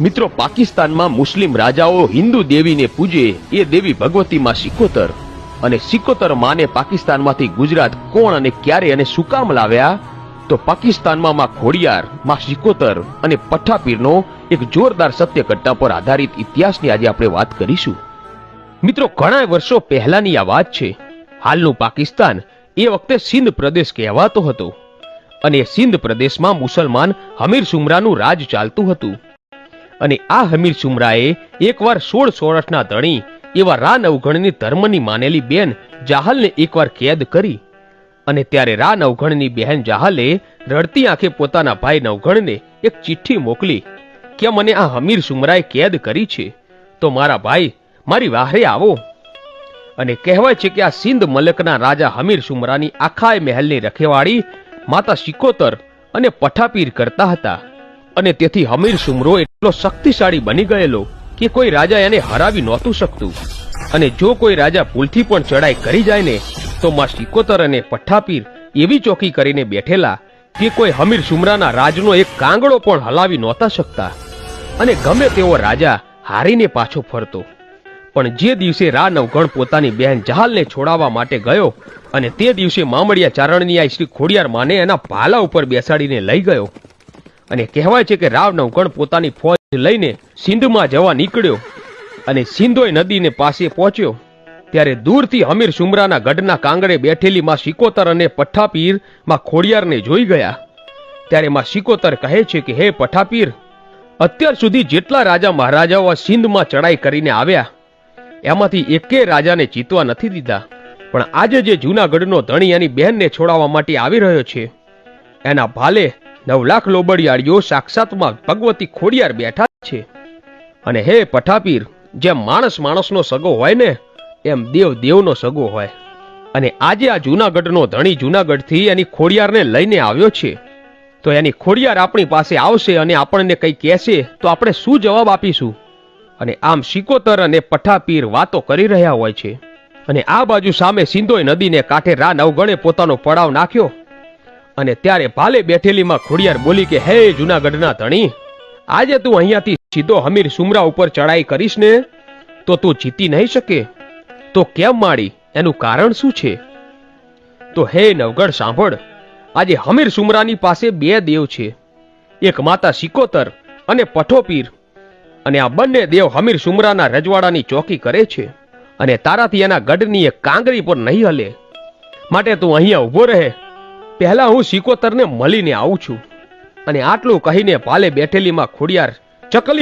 મિત્રો, પાકિસ્તાનમાં મુસ્લિમ રાજાઓ હિન્દુ દેવીને પૂજે, એ દેવી ભગવતીમાં સિકોતર. અને સિકોતર માને પાકિસ્તાનમાંથી ગુજરાત કોણ અને ક્યારે અને શું કામ લાવ્યા? તો પાકિસ્તાનમાં માં ખોડિયાર, માં સિકોતર અને પઠ્ઠાપીરનો એક જોરદાર સત્ય ઘટના પર આધારિત ઇતિહાસની આજે આપણે વાત કરીશું. મિત્રો, ઘણા વર્ષો પહેલાની આ વાત છે. હાલનું પાકિસ્તાન એ વખતે સિંધ પ્રદેશ કહેવાતો હતો. અને સિંધ પ્રદેશમાં મુસલમાન હમીર સુમરાનું રાજ ચાલતું હતું. અને આ હમીર સુમરાએ એકવાર સોળ સોરઠના ધણી એવા રા નવઘણની ધર્મની માનેલી બેન જાહલને એકવાર કેદ કરી. અને ત્યારે રા નવઘણની બહેન જાહલે રડતી આંખે પોતાના ભાઈ નવઘણને એક ચિઠ્ઠી મોકલી કે મને આ હમીર સુમરાએ કેદ કરી છે. તો મારા ભાઈ, મારી વાહરે આવો. અને કહેવાય છે કે આ સિંધ મલકના રાજા હમીર સુમરાની આખાય મહેલની રખેવાળી માતા શિકોતર અને પઠાપીર કરતા હતા. અને તેથી હમીર સુમરો એટલો શક્તિશાળી બની ગયેલો કે કોઈ રાજા એને હરાવી નહોતું શકતું. અને જો કોઈ રાજા ભૂલથી પણ ચડાઈ કરી જાય ને, તો માં શિકોતર અને પઠ્ઠાપીર એવી ચોકી કરીને બેઠેલા કે કોઈ હમીર સુમરાના રાજનો એક કાંગડો પણ હલાવી નહોતા શકતા. અને ગમે તેવો રાજા હારીને પાછો ફરતો. પણ જે દિવસે રા નવગણ પોતાની બહેન જહાલને છોડાવવા માટે ગયો અને તે દિવસે મામડિયા ચારણની આ શ્રી ખોડિયાર માને એના ભાલા ઉપર બેસાડીને લઈ ગયો અને કહેવાય છે કે રાવ નવગણ પોતાની ફોજ લઈને સિંધમાં જવા નીકળ્યો અને સિંધોય નદીને પાસે પહોંચ્યો. ત્યારે દૂરથી હમીર સુમરાના ગઢના કાંગડે બેઠેલી માં શિકોતર અને પઠ્ઠાપીરમાં ખોડિયારને જોઈ ગયા. ત્યારે માં શિકોતર કહે છે કે, હે પઠ્ઠાપીર અત્યાર સુધી જેટલા રાજા મહારાજાઓ સિંધમાં ચડાઈ કરીને આવ્યા, એમાંથી એકે રાજાને જીતવા નથી દીધા. પણ આજે જે જૂનાગઢનો ધણી એની બહેનને છોડાવવા માટે આવી રહ્યો છે, એના ભાલે નવ લાખ લોબડિયાળીઓ સાક્ષાતમાં ભગવતી ખોડિયાર બેઠા છે. અને હે પઠાપીર, જેમ માણસ માણસનો સગો હોય ને, એમ દેવ દેવનો સગો હોય. અને આજે આ જૂનાગઢનો ધણી જૂનાગઢથી એની ખોડિયારને લઈને આવ્યો છે. તો એની ખોડિયાર આપણી પાસે આવશે અને આપણને કંઈ કહેશે, તો આપણે શું જવાબ આપીશું? અને આમ શિકોતર અને પઠાપીર વાતો કરી રહ્યા હોય છે. અને આ બાજુ સામે સિંધોય નદીને કાંઠે રા નવગણે પોતાનો પડાવ નાખ્યો. અને ત્યારે ભાલે બેઠેલીમાં ખોડિયાર બોલી કે, હે જૂનાગઢના ધણી, આજે તું અહીંયાથી સીધો હમીર સુમરા ઉપર ચડાઈ કરીશ ને? તો તું જીતી નહીં શકે? તો કેમ માડી એનું કારણ શું છે? તો હે નવગઢ, સાંભળ. આજે હમીર સુમરાની પાસે બે દેવ છે. એક માતા સિકોતર અને પઠોપીર. અને આ બંને દેવ હમીર સુમરાના રજવાડાની ચોકી કરે છે. અને તારાથી એના ગઢની એક કાંગરી પર નહીં હલે. માટે તું અહીંયા ઊભો રહે. પહેલા હું સિકોતરને મળીને આવું છું. અને આટલું કહીને પાલે બેઠેલીમાં ખોડિયાર ચકલી